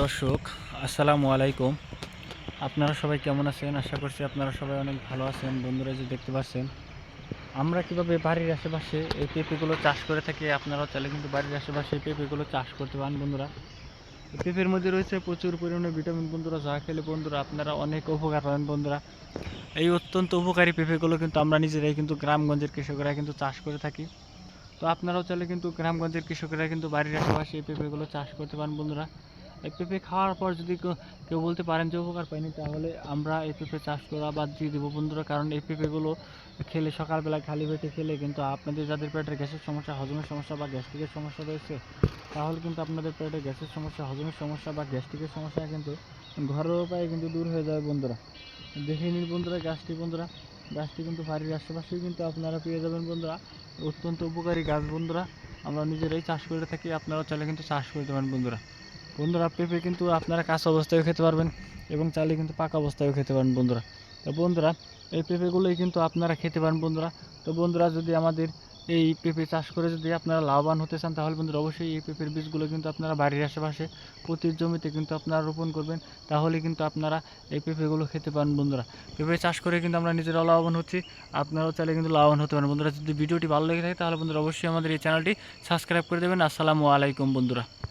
দর্শক, আসসালামু আলাইকুম। আপনারা সবাই কেমন আছেন? আশা করছি আপনারা সবাই অনেক ভালো আছেন। বন্ধুরা যে দেখতে পাচ্ছেন, আমরা কীভাবে বাড়ির আশেপাশে এই পেঁপেগুলো চাষ করে থাকি আপনারাও চাইলে কিন্তু বাড়ির আশেপাশে এই পেঁপেগুলো চাষ করতে পারেন, বন্ধুরা। পেঁপের মধ্যে রয়েছে প্রচুর পরিমাণে ভিটামিন, বন্ধুরা। যা খেলে, বন্ধুরা, আপনারা অনেক উপকার পাবেন, বন্ধুরা। এই অত্যন্ত উপকারী পেঁপেগুলো কিন্তু আমরা নিজেরাই কিন্তু গ্রামগঞ্জের কৃষকরা কিন্তু চাষ করে থাকি। তো আপনারাও চাইলে কিন্তু গ্রামগঞ্জের কৃষকরা কিন্তু বাড়ির আশেপাশে এই পেঁপেগুলো চাষ করতে পারেন, বন্ধুরা। এই পেঁপে খাওয়ার পর যদি কেউ বলতে পারেন যে উপকার পাইনি, তাহলে আমরা এই পেঁপে চাষ করা বাদ দিয়ে দেবো। বন্ধুরা, কারণ এই পেঁপেগুলো খেলে সকালবেলা খালি পেটে খেলে কিন্তু আপনাদের যাদের পেটের গ্যাসের সমস্যা, হজমের সমস্যা বা গ্যাস্ট্রিকের সমস্যা রয়েছে, তাহলে কিন্তু আপনাদের পেটে গ্যাসের সমস্যা, হজমের সমস্যা বা গ্যাস্ট্রিকের সমস্যা কিন্তু ঘরোয়া উপায়ে কিন্তু দূর হয়ে যাবে বন্ধুরা। দেখে নিন বন্ধুরা, গাছটি বন্ধুরা, গাছটি কিন্তু বাড়ির আশেপাশেই কিন্তু আপনারা পেয়ে যাবেন বন্ধুরা। অত্যন্ত উপকারী গাছ বন্ধুরা, আমরা নিজেরাই চাষ করে থাকি, আপনারাও চাইলে কিন্তু চাষ করতে পারেন বন্ধুরা। বন্ধুরা, পেঁপে কিন্তু আপনারা কাঁচা অবস্থায়ও খেতে পারবেন এবং চাইলে কিন্তু পাকা অবস্থায়ও খেতে পারেন বন্ধুরা। তো বন্ধুরা, এই পেঁপেগুলোই কিন্তু আপনারা খেতে পারেন বন্ধুরা। তো বন্ধুরা, যদি আমাদের এই পেঁপে চাষ করে যদি আপনারা লাভবান হতে চান, তাহলে বন্ধুরা অবশ্যই এই পেঁপের বীজগুলো কিন্তু আপনারা বাড়ির আশেপাশে প্রতি জমিতে কিন্তু আপনারা রোপণ করবেন। তাহলে কিন্তু আপনারা এই পেঁপেগুলো খেতে পারেন বন্ধুরা। পেঁপে চাষ করে কিন্তু আমরা নিজেরাও লাভবান হচ্ছি, আপনারাও চাইলে কিন্তু লাভবান হতে পারেন। বন্ধুরা, যদি ভিডিওটি ভালো লেগে থাকে, তাহলে বন্ধুরা অবশ্যই আমাদের এই চ্যানেলটি সাবস্ক্রাইব করে দেবেন। আসসালামু আলাইকুম বন্ধুরা।